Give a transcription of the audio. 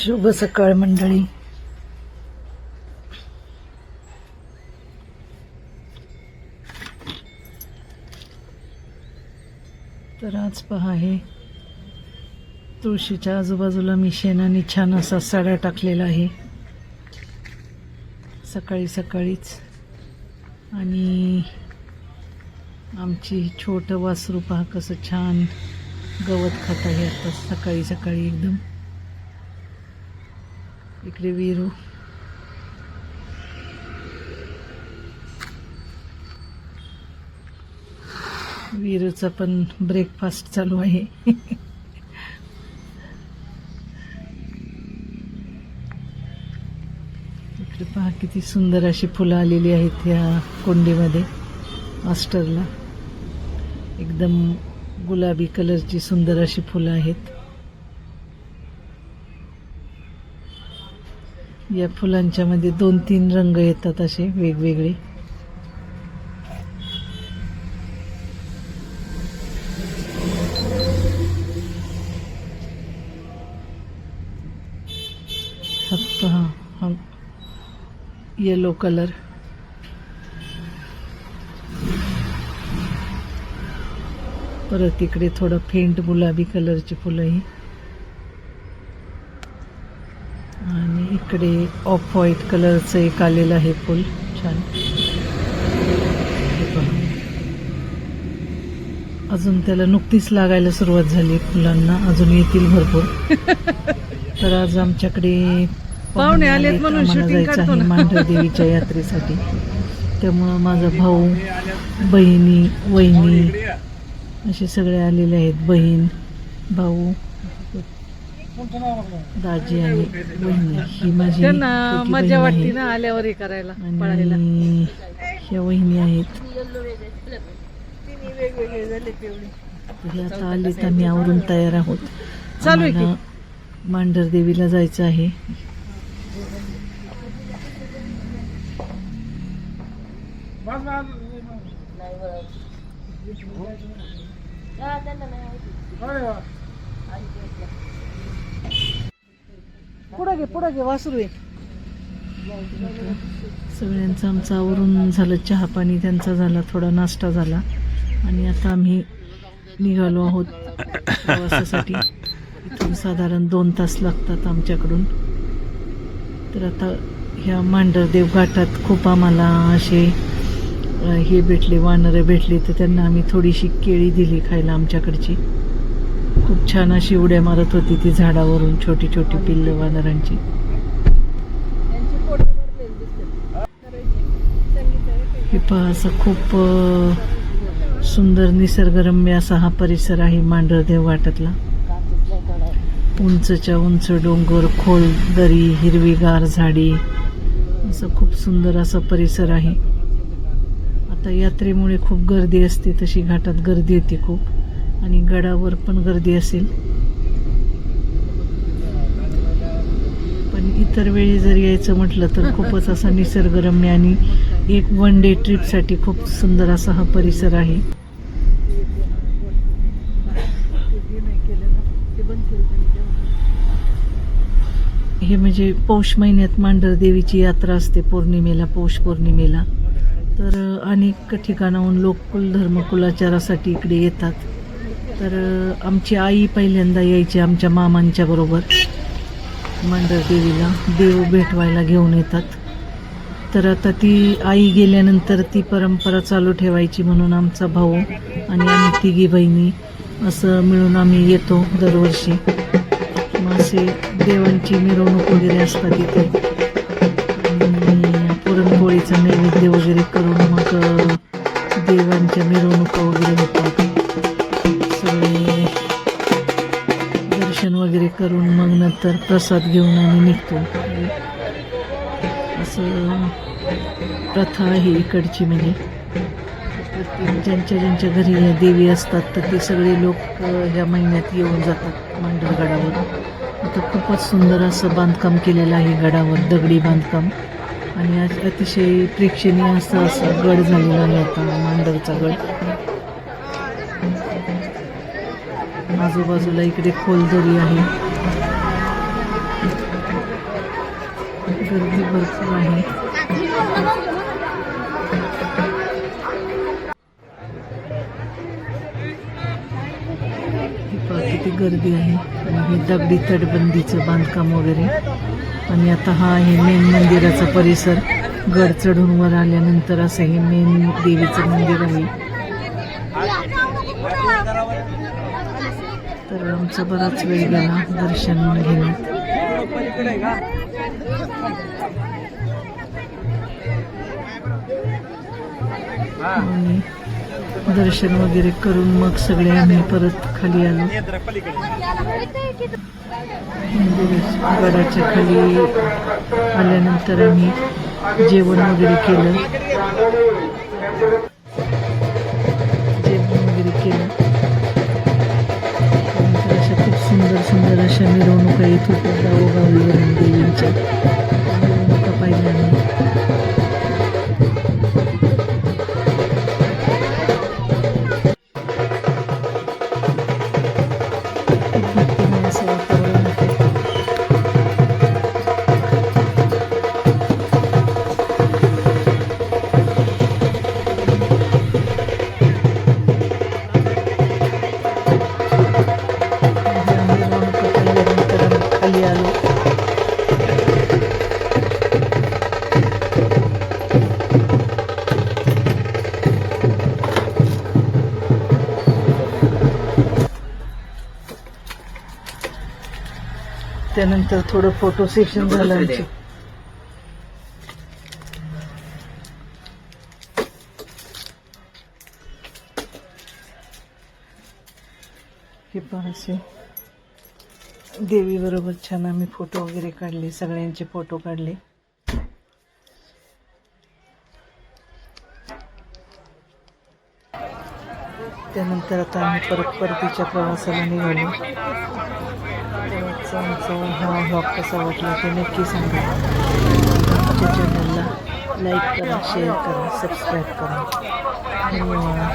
शुभ सकाळ मंडळी. तर आज पहा हे. तुळशीच्या आजूबाजूला मी शेणाने छान असा सडा टाकलेला आहे. सकाळी सकाळीच. आणि आमची छोटं वासरू पहा कसं छान गवत खात आहे आता सकाळी सकाळी एकदम. इकडे विरू. विरूचा पण ब्रेकफास्ट चालू आहे. इकडे पहा किती सुंदर अशी फुलं आलेली आहेत या कोंडीमध्ये मास्टरला. एकदम गुलाबी कलरची सुंदर अशी फुलं आहेत. या फुलांच्या मध्ये दोन तीन रंग येतात असे वेगवेगळे. हा हा. येलो कलर परत इकडे थोडं फेंट गुलाबी कलरची फुलंही ही. इकडे ऑफ व्हाईट कलरचं एक आलेलं आहे फुल. छान. अजून त्याला नुकतीच लागायला सुरुवात झाली फुलांना. अजून येतील भरपूर. तर आज आमच्याकडे पाहुणे आलेत म्हणून जायचं आहे ना. मांढर देवीच्या यात्रेसाठी. त्यामुळं माझा भाऊ बहिणी वहिनी असे सगळे आलेले आहेत. बहीण भाऊ दाजी आणि वहिनी ही माझी त्यांना मजा वाटते. ना आल्यावर हे करायला पळायला ह्या वहिनी आहेत हे आता आले तर आम्ही आवरून तयार आहोत चालू आहे की? आम्हाला मांढर देवीला जायचं आहे पुढे घे पुढे घे वासरू आहे सगळ्यांचं आमचं आवरून झालं चहा पाणी त्यांचा झाला थोडा नाश्ता झाला. आणि आता आम्ही निघालो आहोत प्रवासासाठी. इथून साधारण दोन तास लागतात आमच्याकडून. तर आता ह्या मांढरदेव घाटात खूप आम्हाला असे हे भेटले वानरं भेटले तर त्यांना आम्ही थोडीशी केळी दिली खायला आमच्याकडची. खूप छान अशी उड्या मारत होती ती झाडावरून छोटी छोटी पिल्लं वानरांची. हे पहा असं खूप सुंदर निसर्गरम्य असा हा परिसर आहे मांढरदेव घाटातला उंचच्या उंच डोंगर खोल दरी हिरवीगार झाडी. असं खूप सुंदर असा परिसर आहे. आता यात्रेमुळे खूप गर्दी असते तशी घाटात गर्दी होती खूप. आणि गडावर पण गर्दी असेल. पण इतर वेळी जर यायचं म्हटलं तर खूपच असा निसर्गरम्य आणि एक वन डे ट्रिपसाठी खूप सुंदर असा हा परिसर आहे. हे म्हणजे पौष महिन्यात मांढर देवीची यात्रा असते पौर्णिमेला पौष पौर्णिमेला. तर अनेक ठिकाणाहून लोक कुलधर्म कुलाचारासाठी इकडे येतात. तर आमची आई पहिल्यांदा यायची आमच्या मामांच्या बरोबर. देवीला देव भेटवायला घेऊन येतात. तर आता ती आई गेल्यानंतर ती परंपरा चालू ठेवायची म्हणून आमचा भाऊ आणि आम्ही तिघी बहिणी असं मिळून आम्ही येतो दरवर्षी. मग असे देवांची मिरवणूक वगैरे असतात इथे. तर नंतर प्रसाद घेऊन आम्ही निघतो. असं प्रथा आहे इकडची म्हणजे. प्रत्येक ज्यांच्या ज्यांच्या घरी या देवी असतात तर ते सगळे लोक ह्या महिन्यात येऊन जातात मांडरगडावर आता खूपच सुंदर असं बांधकाम केलेलं आहे गडावर दगडी बांधकाम. आणि अतिशय प्रेक्षणीय असं असं गड झालेला आहे आता मांडवचा गड. आजूबाजूला इकडे खोलदरी आहे. गर्दी भरपूर आहे. किती गर्दी आहे. आणि हे दगडी तटबंदीचं बांधकाम वगैरे. आणि आता हा आहे मेन मंदिराचा परिसर गड चढून वर आल्यानंतर असं हे मेन देवीचं मंदिर आहे. तर आमचा बराच वेळ गेला दर्शन घेण्यात. दर्शन वगैरे करून मग सगळे आम्ही परत खाली आलो. गडाच्या खाली आल्यानंतर आम्ही जेवण वगैरे केलं. जेवण वगैरे केलं. अशा खूप सुंदर सुंदर अशा मिरवणुका येत होत्या. गावोगावीवरून देवींच्या पाहिल्यानंतर आम्ही खाली आलो त्यानंतर थोडं फोटो सेशन झालं आमचे हे पहा असे देवीबरोबर छान आम्ही फोटो वगैरे काढले सगळ्यांचे फोटो काढले. त्यानंतर आता आम्ही परत परतीच्या प्रवासाला निघालो. तेव्हाचा आमचा हा ब्लॉग कसा वाटला ते नक्की सांगा. आमच्या चॅनलला लाईक करा शेअर करा सबस्क्राईब करा. धन्यवाद.